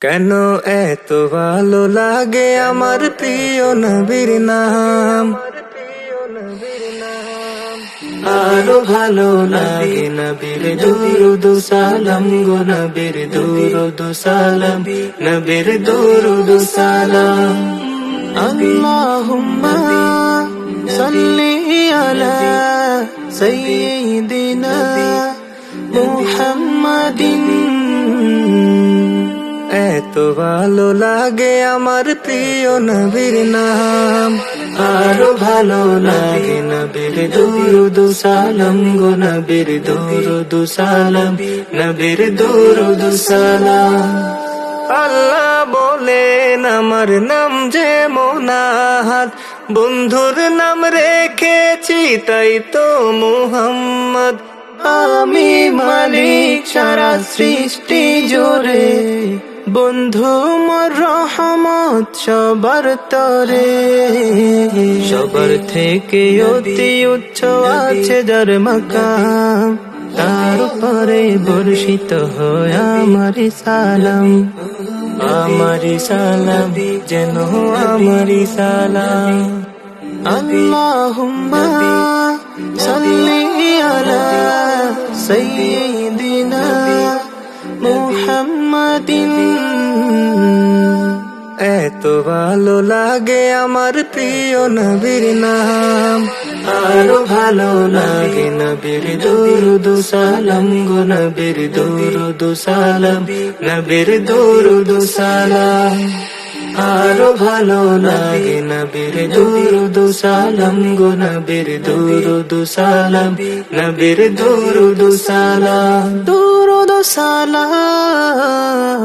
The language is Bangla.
কেন এত ভালো লাগে আমার প্রিয় নবীর নাম? আরও ভালো লাগে নবীর দুরুদ সালাম গো নবীর দুরুদ সালাম, নবীর দুরুদ সালাম। আল্লাহুম্মা সাল্লি আলা সাইয়্যিদিনা মুহাম্মাদিন। এত ভালো লাগে আমার প্রিয় নবীর নাম। আরও ভালো লাগে নবীর দুরুদ সালাম গো নবীর দুরুদ সালাম, নবীর দুরুদ সালাম। আল্লাহ বলেন, আমার নাম যে মোনাহাত, বন্ধুর নাম রেখেছি, তাই তো মুহাম্মদ আমি মালিক সারা সৃষ্টি জোরে বন্ধু মোর রহমত সবার তরে। সবার থেকে অতি উচ্চ আছে যার মাকাম, তার উপরে বর্ষিত হয় আমারি সালাম। আমারি সালাম, যেন আমারি সালাম। আল্লাহুম্মা সাল্লি আলা সাইয়্যিদিনা মুহাম্মাদিন এত ভালো লাগে আমার প্রিয় নবীর নাম আরও ভালো লাগে নবীর দুরুদ সালাম গো নবীর দুরুদ সালাম নবীর দুরুদ সালাম আরও ভালো লাগে নবীর দুরুদ সালাম গো নবীর দুরুদ সালাম নবীর দুরুদ সালাম। দুরুদ সালাম।